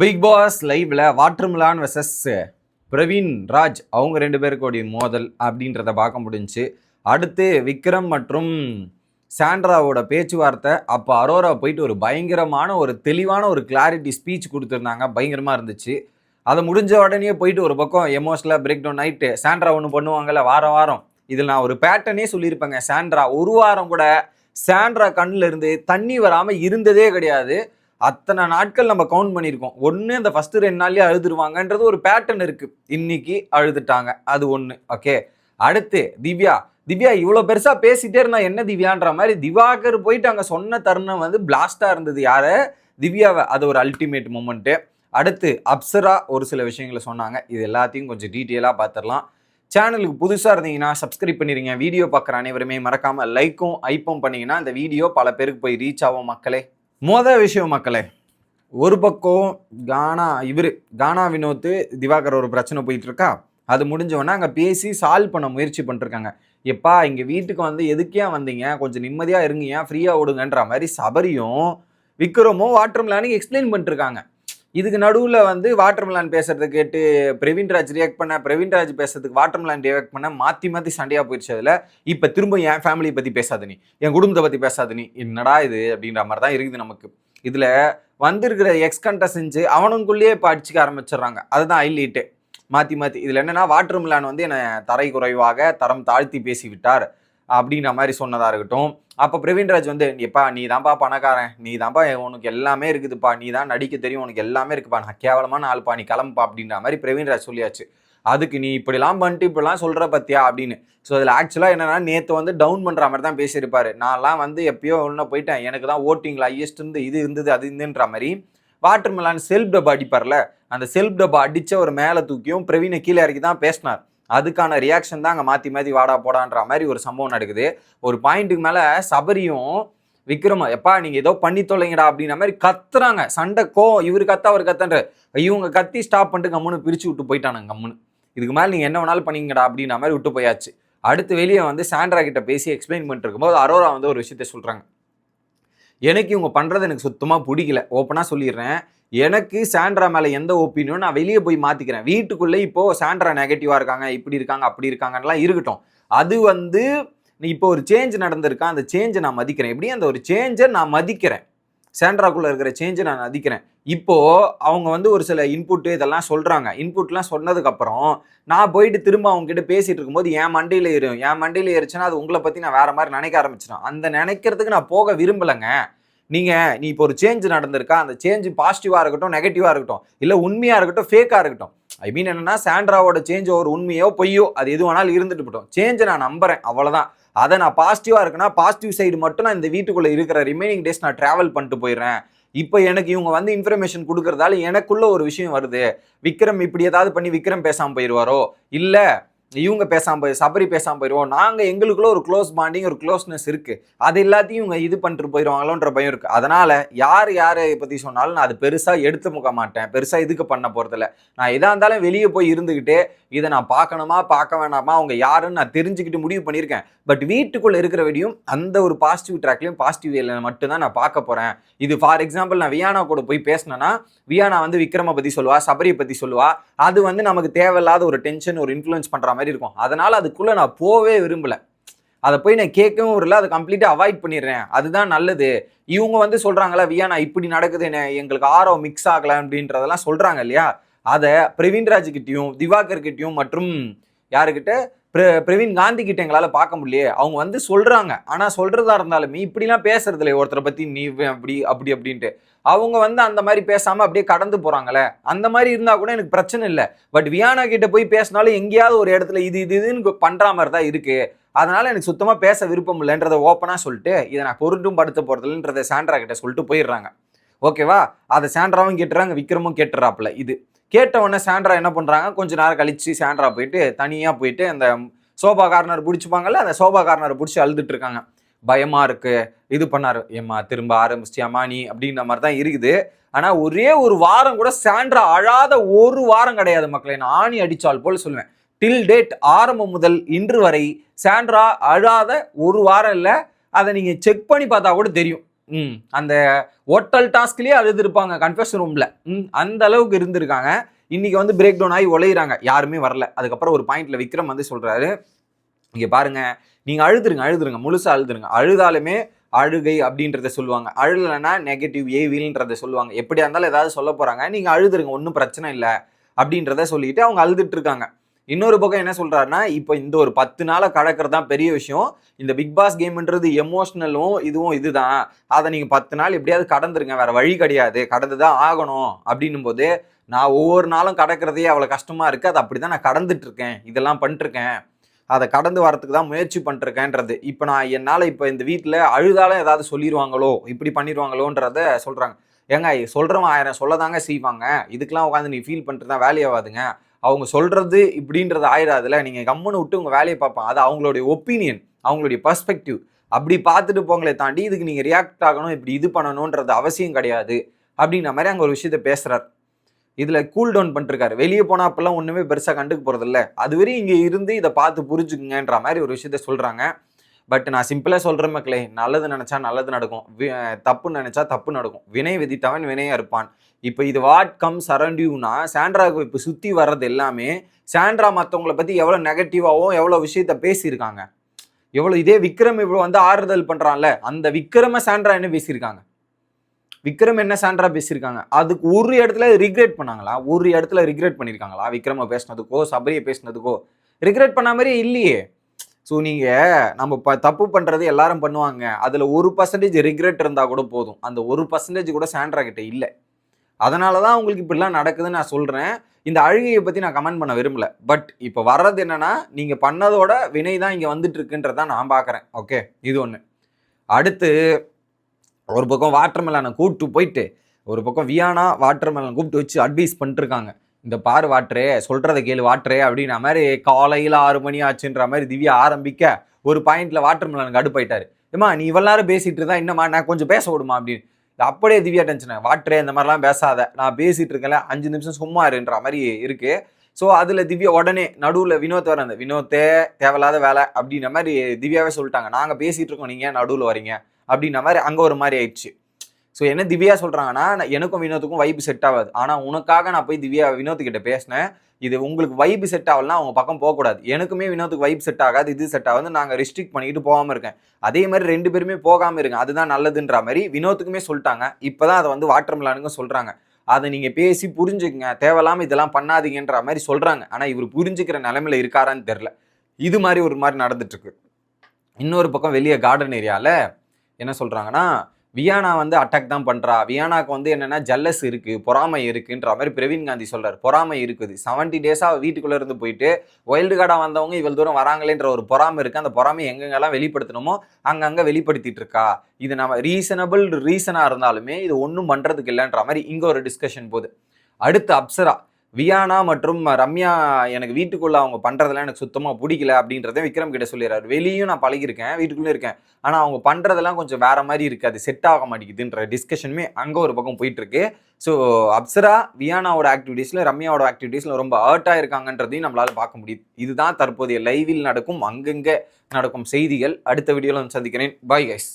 Big Boss லைவ்ல watermelon versus Praveen Raj. அவங்க ரெண்டு பேருக்குடைய மோதல் அப்படின்றத பார்க்க முடிஞ்சுச்சு. அடுத்து விக்ரம் மற்றும் சாண்ட்ராவோட பேச்சுவார்த்தை. அப்போ அரோரா போயிட்டு ஒரு பயங்கரமான ஒரு தெளிவான ஒரு கிளாரிட்டி ஸ்பீச் கொடுத்துருந்தாங்க. பயங்கரமாக இருந்துச்சு. அதை முடிஞ்ச உடனே போயிட்டு ஒரு பக்கம் எமோஷனலாக பிரேக் டவுன் ஆகிட்டு சாண்ட்ரா ஒன்று பண்ணுவாங்கல்ல வாரம் வாரம். இதில் நான் ஒரு பேட்டர்னே சொல்லியிருப்பேங்க. சாண்ட்ரா ஒரு வாரம் கூட சாண்ட்ரா கண்ணில் இருந்து தண்ணி வராமல் இருந்ததே கிடையாது. அத்தனை நாட்கள் நம்ம கவுண்ட் பண்ணியிருக்கோம். ஒன்று இந்த ஃபஸ்ட்டு ரெண்டு நாள்லேயே அழுதுருவாங்கன்றது ஒரு பேட்டர்ன் இருக்குது இன்னைக்கு அழுதுட்டாங்க. அது ஒன்று ஓகே அடுத்து திவ்யா. திவ்யா இவ்வளோ பெருசாக பேசிட்டே இருந்தா என்ன திவ்யான்ற மாதிரி திவாகர் போயிட்டு அங்கே சொன்ன தருணம் வந்து பிளாஸ்டாக இருந்தது. யாரை? திவ்யாவை. அது ஒரு அல்டிமேட் மூமெண்ட்டு அடுத்து அப்சரா ஒரு சில விஷயங்களை சொன்னாங்க. இது எல்லாத்தையும் கொஞ்சம் டீட்டெயிலாக பார்த்துடலாம் சேனலுக்கு புதுசாக இருந்தீங்கன்னா சப்ஸ்கிரைப் பண்ணிடுங்க வீடியோ பார்க்குற அனைவருமே மறக்காமல் லைக்கும் ஐப்பும் பண்ணிங்கன்னா இந்த வீடியோ பல பேருக்கு போய் ரீச் ஆகும் மக்களே. மொதல் விஷயம் மக்களே ஒரு பக்கம் கானா இவர் கானா வினோத்து திவாகர் ஒரு பிரச்சனை போயிட்டு இருக்கா அது முடிஞ்சவொடனே அங்கே பேசி சால்வ் பண்ண முயற்சி பண்ணிருக்காங்க. எப்பா இங்கே வீட்டுக்கு வந்து எதுக்கே வந்தீங்க? கொஞ்சம் நிம்மதியாக இருங்க ஃப்ரீயாக விடுங்கன்ற மாதிரி சபரியும் விக்ரமும் வாட்டர் மிலானுக்கு எக்ஸ்பிளைன் பண்ணிட்டுருக்காங்க இதுக்கு நடுவில் வந்து வாட்டர் மிலான் பேசுறதை கேட்டு பிரவீன்ராஜ் ரியாக்ட் பண்ண பிரவீன்ராஜ் பேசுறதுக்கு வாட்டர் மிலான் ரியாக்ட் பண்ண மாற்றி மாற்றி சண்டையாக போயிடுச்சு அதில். இப்போ திரும்ப என் ஃபேமிலியை பற்றி பேசாத நீ. என் குடும்பத்தை பற்றி பேசாத நீ. என்னடா இது அப்படின்ற மாதிரி தான் இருக்குது நமக்கு. இதில் வந்திருக்கிற எக்ஸ் செஞ்சு அவனுக்குள்ளேயே இப்போ அடிச்சுக்க ஆரம்பிச்சிடுறாங்க. அதுதான் ஹைலைட்டு மாற்றி மாற்றி இதில் என்னென்னா வாட்டர் மிலான் வந்து என்னை தரை குறைவாக தரம் தாழ்த்தி பேசிவிட்டார். அப்படின்ற மாதிரி சொன்னதாக இருக்கட்டும். அப்போ பிரவீன்ராஜ் வந்து எப்பா நீ தான்ப்பா பணக்காரன். நீ தான்ப்பா உனக்கு எல்லாமே இருக்குதுப்பா. நீ தான் நடிக்க தெரியும். உனக்கு எல்லாமே இருக்குப்பா. நான் கேவலமான ஆள்ப்பா. நீ கிளம்புப்பா. அப்படின்ற மாதிரி பிரவீன்ராஜ் சொல்லியாச்சு. அதுக்கு நீ இப்படிலாம் பண்ணிட்டு இப்படிலாம் சொல்கிற பத்தியா? அப்படின்னு. ஸோ அதில் ஆக்சுவலாக என்னென்னா நேற்று வந்து டவுன் பண்ணுற மாதிரி தான் பேசியிருப்பாரு. நான்லாம் வந்து எப்பயோ ஒன்று போயிட்டேன். எனக்கு தான் ஓட்டிங்கில் ஹையஸ்ட் இருந்து இது இருந்தது அது இருந்துன்ற மாதிரி வாட்டர் மிலான் செல்ஃப் டப்பா அடிப்பார்ல. அந்த செல்ஃப் டப்பா அடித்த ஒரு மேலே தூக்கியும் பிரவீனை கீழே இறக்கி தான் பேசினார். அதுக்கான ரியாக்ஷன் தான் அங்கே மாற்றி மாற்றி வாடா போடான்ற மாதிரி ஒரு சம்பவம் நடக்குது. ஒரு பாயிண்ட்டுக்கு மேலே சபரியும் விக்ரம எப்பா நீங்கள் ஏதோ பண்ணி தொலைங்கடா அப்படின்ற மாதிரி கத்துறாங்க. சண்டை கோ இவர் கத்தா அவர் கத்தன்ற. இவங்க கத்தி ஸ்டாப் பண்ணிட்டு கம்முன்னு பிரித்து விட்டு போயிட்டானுங்க கம்முன்னு. இதுக்கு மேலே நீங்கள் என்ன வேணாலும் பண்ணிங்கடா அப்படின்ற மாதிரி விட்டு போயாச்சு. அடுத்து வெளியே வந்து சாண்ட்ரா கிட்ட பேசி எக்ஸ்பிளைன் பண்ணிட்டு இருக்கும்போது அரோரா வந்து ஒரு விஷயத்த சொல்கிறாங்க எனக்கு இவங்க பண்ணுறது எனக்கு சுத்தமாக பிடிக்கல. ஓப்பனாக சொல்லிடுறேன். எனக்கு சாண்ட்ரா மேலே எந்த ஒப்பீனியும் நான் வெளியே போய் மாற்றிக்கிறேன் வீட்டுக்குள்ளே இப்போது சாண்ட்ரா நெகட்டிவாக இருக்காங்க இப்படி இருக்காங்க அப்படி இருக்காங்கலாம் இருக்கட்டும். அது வந்து இப்போ ஒரு சேஞ்ச் நடந்திருக்கா? அந்த சேஞ்சை நான் மதிக்கிறேன். எப்படி அந்த ஒரு சேஞ்சை நான் மதிக்கிறேன். சேண்ட்ராக்குள்ளே இருக்கிற சேஞ்சை நான் அதிக்கிறேன். இப்போ அவங்க வந்து ஒரு சில இன்புட்டு இதெல்லாம் சொல்கிறாங்க இன்புட்லாம் சொன்னதுக்கப்புறம் நான் போயிட்டு திரும்ப அவங்க கிட்ட பேசிட்டு இருக்கும்போது என் மண்டையில் ஏறும். என் மண்டையில் ஏறிச்சுன்னா அது உங்களை பற்றி நான் வேற மாதிரி நினைக்க ஆரம்பிச்சிடும். அந்த நினைக்கிறதுக்கு நான் போக விரும்பலைங்க. நீங்கள் நீ இப்போ ஒரு சேஞ்ச் நடந்திருக்கா? அந்த சேஞ்ச் பாசிட்டிவாக இருக்கட்டும் நெகட்டிவாக இருக்கட்டும் இல்லை உண்மையாக இருக்கட்டும் ஃபேக்காக இருக்கட்டும் ஐ மீன் என்னன்னா சாண்ட்ராவோட சேஞ்ச் ஒரு உண்மையோ பொய்யோ அது எது வேணாலும் இருந்துட்டு போட்டோம். சேஞ்சை நான் நம்புறேன். அவ்வளோதான் அதை நான் பாசிட்டிவாக இருக்குன்னா பாசிட்டிவ் சைடு மட்டும் நான் இந்த வீட்டுக்குள்ளே இருக்கிற ரிமைனிங் டேஸ் நான் ட்ராவல் பண்ணிட்டு போயிடுறேன். இப்போ எனக்கு இவங்க வந்து இன்ஃபர்மேஷன் கொடுக்கறதால எனக்குள்ள ஒரு விஷயம் வருது. விக்ரம் இப்படி ஏதாவது பண்ணி விக்ரம் பேசாமல் போயிடுவாரோ? இல்லை இவங்க பேசாமல் போய் சபரி பேசாமல் போயிடுவோம் நாங்கள் எங்களுக்குள்ள ஒரு க்ளோஸ் பாண்டிங் ஒரு க்ளோஸ்னஸ் இருக்குது அது எல்லாத்தையும் இவங்க இது பண்ணிட்டு போயிடுவாங்களோன்ற பயம் இருக்குது அதனால் யார் யாரை பற்றி சொன்னாலும் நான் அது பெருசாக எடுத்து முக்க மாட்டேன். பெருசாக இதுக்கு பண்ண போகிறதில்ல நான் எதாக இருந்தாலும் வெளியே போய் இருந்துக்கிட்டு இதை நான் பார்க்கணுமா பார்க்க வேணாமா அவங்க யாருன்னு நான் தெரிஞ்சுக்கிட்டு முடிவு பண்ணியிருக்கேன். பட் வீட்டுக்குள்ளே இருக்கிற வெடியும் அந்த ஒரு பாசிட்டிவ் ட்ராக்லையும் பாசிட்டிவ் வேல மட்டும்தான் நான் பார்க்க போகிறேன் இது ஃபார் எக்ஸாம்பிள் நான் வியானா கூட போய் பேசினேன்னா வியானா வந்து விக்ரம பற்றி சொல்லுவா சபரியை பற்றி சொல்லுவா. அது வந்து நமக்கு தேவையில்லாத ஒரு டென்ஷன் ஒரு இன்ஃப்ளூயன்ஸ் பண்ணுற மாதிரி இருக்கும். அதனால் அதுக்குள்ளே நான் போவே விரும்பல. அதை போய் நான் கேட்கவும் இல்லை அதை கம்ப்ளீட்டாக அவாய்ட் பண்ணிடுறேன். அதுதான் நல்லது. இவங்க வந்து சொல்கிறாங்களா வியா நான் இப்படி நடக்குது. என்ன எங்களுக்கு ஆரோ மிக்ஸ் ஆகலாம் அப்படின்றதெல்லாம் சொல்கிறாங்க இல்லையா? அதை பிரவீன்ராஜ்கிட்டையும் திவாகர் கிட்டயும் மற்றும் யாருக்கிட்ட? பிரவீன் காந்தி கிட்ட எங்களால் பார்க்க முடியலையே. அவங்க வந்து சொல்கிறாங்க ஆனால் சொல்கிறதா இருந்தாலுமே இப்படிலாம் பேசுறது ஒருத்தரை பற்றி நீ அப்படி அப்படி அப்படின்ட்டு. அவங்க வந்து அந்த மாதிரி பேசாமல் அப்படியே கடந்து போகிறாங்களே அந்த மாதிரி இருந்தால் கூட எனக்கு பிரச்சனை இல்லை. பட் வியானா கிட்ட போய் பேசினாலும் எங்கேயாவது ஒரு இடத்துல இது இது இதுன்னு பண்ணுற மாதிரி தான் இருக்குது அதனால் எனக்கு சுத்தமாக பேச விருப்பம் இல்லைன்றதை ஓப்பனாக சொல்லிட்டு இதை நான் பொருட்டும் படுத்த போகிறதில்லன்றதை சாண்ட்ரா கிட்ட சொல்லிட்டு போயிடுறாங்க. ஓகேவா? அதை சாண்ட்ராவும் கேட்டுறாங்க விக்ரமும் கேட்டுறாப்புல இது. கேட்ட உடனே சாண்ட்ரா என்ன பண்ணுறாங்க கொஞ்ச நேரம் கழிச்சு சாண்ட்ரா போயிட்டு தனியாக போயிட்டு அந்த சோபா கார்னர் பிடிச்சிப்பாங்கல்ல அந்த சோபா கார்னரை பிடிச்சி அழுதுட்டு இருக்காங்க. பயமாக இருக்குது இது பண்ணாரு. ஏம்மா திரும்ப ஆரம்பிச்சிட்டியாமா நீ? அப்படின்ற மாதிரி தான் இருக்குது. ஆனால் ஒரே ஒரு வாரம் கூட சாண்ட்ரா அழாத ஒரு வாரம் கிடையாது மக்களை. நான் ஆணி அடித்தால் போல் சொல்லுவேன். டில் டேட் ஆரம்பம் முதல் இன்று வரை சாண்ட்ரா அழாத ஒரு வாரம் இல்லை. அதை நீங்கள் செக் பண்ணி பார்த்தா கூட தெரியும். ம். அந்த ஓட்டல் டாஸ்க்லேயே அழுதுருப்பாங்க கன்ஃபெஷன் ரூமில் ம் அந்த அளவுக்கு இருந்திருக்காங்க. இன்னைக்கு வந்து பிரேக் டவுன் ஆகி உழையிறாங்க யாருமே வரல. அதுக்கப்புறம் ஒரு பாயிண்டில் விக்ரம் வந்து சொல்கிறாரு இங்கே பாருங்கள் நீங்கள் அழுதுருங்க அழுதுருங்க முழுசாக அழுதுருங்க. அழுதாலுமே அழுகை அப்படின்றத சொல்லுவாங்க. அழுலனா நெகட்டிவ் ஏவில்ன்றத சொல்லுவாங்க. எப்படியா இருந்தாலும் ஏதாவது சொல்ல போகிறாங்க நீங்கள் அழுதுருங்க ஒன்றும் பிரச்சனை இல்லை அப்படின்றத சொல்லிட்டு அவங்க அழுதுட்டு இருக்காங்க. இன்னொரு பக்கம் என்ன சொல்றாருன்னா இப்போ இந்த ஒரு பத்து நாளை கடக்கிறது தான் பெரிய விஷயம். இந்த பிக் பாஸ் கேம்ன்றது எமோஷ்னலும் இதுவும் இதுதான். அதை நீங்க பத்து நாள் எப்படியாவது கடந்துருங்க. வேற வழி கிடையாது. கடந்து தான் ஆகணும். அப்படின்னும் போது நான் ஒவ்வொரு நாளும் கடக்கிறதே அவ்வளோ கஷ்டமா இருக்கு. அது அப்படிதான் நான் கடந்துட்டு இருக்கேன் இதெல்லாம் பண்ணிட்டுருக்கேன். அதை கடந்து வரத்துக்கு தான் முயற்சி பண்ணிருக்கேன்றது இப்போ நான் என்னால் இப்போ இந்த வீட்டில் அழுதாலும் ஏதாவது சொல்லிடுவாங்களோ இப்படி பண்ணிடுவாங்களோன்றத சொல்கிறாங்க ஏங்க சொல்கிறவன் ஆயிரம் சொல்லதாங்க செய்வாங்க. இதுக்கெல்லாம் உட்காந்து நீ ஃபீல் பண்ணிட்டு தான் வேலையாகாதுங்க அவங்க சொல்கிறது இப்படின்றது ஆயிடாதுல நீங்கள் கம்முன்னு விட்டு உங்கள் வேலையை பார்ப்பாங்க அது அவங்களுடைய ஒப்பீனியன் அவங்களுடைய பர்ஸ்பெக்டிவ் அப்படி பார்த்துட்டு போங்களே தாண்டி இதுக்கு நீங்கள் ரியாக்ட் ஆகணும் இப்படி இது பண்ணணுன்றது அவசியம் கிடையாது. அப்படின்ற மாதிரி அங்கே ஒரு விஷயத்த பேசுகிறார் இதில் கூல் டவுன் பண்ணிருக்காரு வெளியே போனால் அப்போல்லாம் ஒன்றுமே பெருசாக கண்டுக்க போகிறதில்ல அதுவரையும் இங்கே இருந்து இதை பார்த்து புரிஞ்சுக்குங்கன்ற மாதிரி ஒரு விஷயத்த சொல்கிறாங்க பட் நான் சிம்பிளாக சொல்கிறேன் மக்களே நல்லது நினச்சா நல்லது நடக்கும். வி- தப்பு நினச்சா தப்பு நடக்கும். வினை விதித்தவன் வினையாக இருப்பான். இப்போ இது வாட் கம் அரண்ட் யூனா சாண்ட்ராவுக்கு இப்போ சுற்றி வர்றது எல்லாமே சாண்ட்ரா மற்றவங்களை பற்றி எவ்வளோ நெகட்டிவாகவும் எவ்வளோ விஷயத்த பேசியிருக்காங்க. எவ்வளோ இதே விக்ரம் இவ்வளோ வந்து ஆறுதல் பண்ணுறான்ல அந்த விக்ரம சாண்ட்ரா என்ன பேசியிருக்காங்க? விக்ரம் என்ன சாண்ட்ரா பேசியிருக்காங்க? அதுக்கு ஒரு இடத்துல ரிக்ரெட் பண்ணாங்களா? ஒரு இடத்துல ரிக்ரெட் பண்ணியிருக்காங்களா? விக்ரம பேசினதுக்கோ சபரியை பேசினதுக்கோ? ரிக்ரெட் பண்ண மாதிரியே இல்லையே. ஸோ நீங்கள் நம்ம ப தப்பு பண்ணுறது எல்லாரும் பண்ணுவாங்க. அதில் ஒரு பர்சன்டேஜ் ரிக்ரெட் இருந்தால் கூட போதும். அந்த ஒரு பர்சன்டேஜ் கூட சாண்ட்ரா கிட்ட இல்லை. அதனால தான் உங்களுக்கு இப்படிலாம் நடக்குதுன்னு நான் சொல்கிறேன் இந்த அழுகையை பற்றி நான் கமெண்ட் பண்ண விரும்பல. பட் இப்போ வர்றது என்னன்னா நீங்கள் பண்ணதோட வினை தான் இங்கே வந்துட்டு தான் நான் பார்க்குறேன். ஓகே இது ஒன்று அடுத்து ஒரு பக்கம் வாட்டர் மெலனை கூப்பிட்டு போயிட்டு ஒரு பக்கம் வியானா வாட்டர் மெலன் கூப்பிட்டு வச்சு அட்வைஸ் பண்ணிட்டுருக்காங்க இந்த பாரு வாட்டரே சொல்கிறத கேளு வாட்டரே அப்படின்ற மாதிரி காலையில் ஆறு மணி ஆச்சுன்ற மாதிரி திவ்யா ஆரம்பிக்க ஒரு பாயிண்டில் வாட்டர் மெலனுக்கு அடுப்பாயிட்டாரு. ஏமா நீ இவ்வளோ நேரம் பேசிட்டு இருந்தா என்னம்மா நான் கொஞ்சம் பேச விடுமா அப்படின்னு. இது அப்படியே திவ்யா டென்ஷன் வாட்டரே இந்த மாதிரிலாம் பேசாத நான் பேசிகிட்டு இருக்கேன்ல அஞ்சு நிமிஷம் சும்மா இருன்ற மாதிரி இருக்குது ஸோ அதில் திவ்யா உடனே நடுவில் வினோத் வர அந்த வினோத்தே தேவையில்லாத வேலை அப்படின்ற மாதிரி திவ்யாவே சொல்லிட்டாங்க. நாங்கள் பேசிகிட்டு இருக்கோம் நீங்கள் நடுவில் வரீங்க அப்படின்ற மாதிரி அங்கே ஒரு மாதிரி ஆயிடுச்சு. ஸோ என்ன திவ்யா சொல்கிறாங்கன்னா எனக்கும் வினோத்துக்கும் வைப்பு செட் ஆகாது. ஆனால் உனக்காக நான் போய் திவ்யா வினோத்துக்கிட்ட பேசினேன். இது உங்களுக்கு வைப்பு செட் ஆகலாம் அவங்க பக்கம் போகக்கூடாது. எனக்குமே வினோத்துக்கு வைப் செட் ஆகாது இது செட் ஆகாது நாங்கள் ரெஸ்ட்ரிக்ட் பண்ணிக்கிட்டு போகாமல் இருக்கேன். அதே மாதிரி ரெண்டு பேருமே போகாமல் இருங்க. அதுதான் நல்லதுன்ற மாதிரி வினோத்துக்குமே சொல்லிட்டாங்க. இப்போ தான் அதை வந்து வாட்டர் சொல்கிறாங்க அதை நீங்கள் பேசி புரிஞ்சுக்கங்க. தேவையில்லாமல் இதெல்லாம் பண்ணாதீங்கன்ற மாதிரி சொல்கிறாங்க ஆனால் இவர் புரிஞ்சுக்கிற நிலமையில இருக்காரான்னு தெரில இது மாதிரி ஒரு மாதிரி நடந்துட்டுருக்கு. இன்னொரு பக்கம் வெளியே கார்டன் ஏரியாவில் என்ன சொல்கிறாங்கன்னா வியானா வந்து அட்டாக் தான் பண்ணுறா வியானாக்கு வந்து என்னென்னா ஜல்லஸ் இருக்குது பொறாமை இருக்குன்ற மாதிரி பிரவீன் காந்தி சொல்கிறார் பொறாமை இருக்குது. செவன்ட்டி டேஸாக வீட்டுக்குள்ளே இருந்து போயிட்டு வைல்டு கார்டாக வந்தவங்க இவ்வளோ தூரம் வராங்களேன்ற ஒரு பொறாமை இருக்குது அந்த பொறாமை எங்கெங்கெல்லாம் வெளிப்படுத்தணுமோ அங்கங்கே வெளிப்படுத்திட்டு இருக்கா. இது நம்ம ரீசனபிள் ரீசனாக இருந்தாலுமே இது ஒன்றும் பண்ணுறதுக்கு இல்லைன்ற மாதிரி இங்கே ஒரு டிஸ்கஷன் போகுது. அடுத்து அப்சரா. வியானா மற்றும் ரம்யா எனக்கு வீட்டுக்குள்ளே அவங்க பண்ணுறதெல்லாம் எனக்கு சுத்தமாக பிடிக்கல அப்படின்றத விக்ரம் கிட்ட சொல்லிடுறாரு. வெளியும் நான் பழகிருக்கேன் வீட்டுக்குள்ளே இருக்கேன். ஆனால் அவங்க பண்ணுறதெல்லாம் கொஞ்சம் வேற மாதிரி இருக்குது அது செட் ஆக மாட்டேங்குதுன்ற டிஸ்கஷனுமே அங்கே ஒரு பக்கம் போயிட்டுருக்கு. ஸோ அப்சரா வியானாவோட ஆக்டிவிட்டீஸில் ரம்யாவோட ஆக்டிவிட்டீஸில் ரொம்ப ஹர்ட் இருக்காங்கன்றதையும் நம்மளால் பார்க்க முடியுது. இதுதான் தற்போதைய லைவில் நடக்கும் அங்கங்கே நடக்கும் செய்திகள். அடுத்த வீடியோவில் சந்திக்கிறேன். Bye guys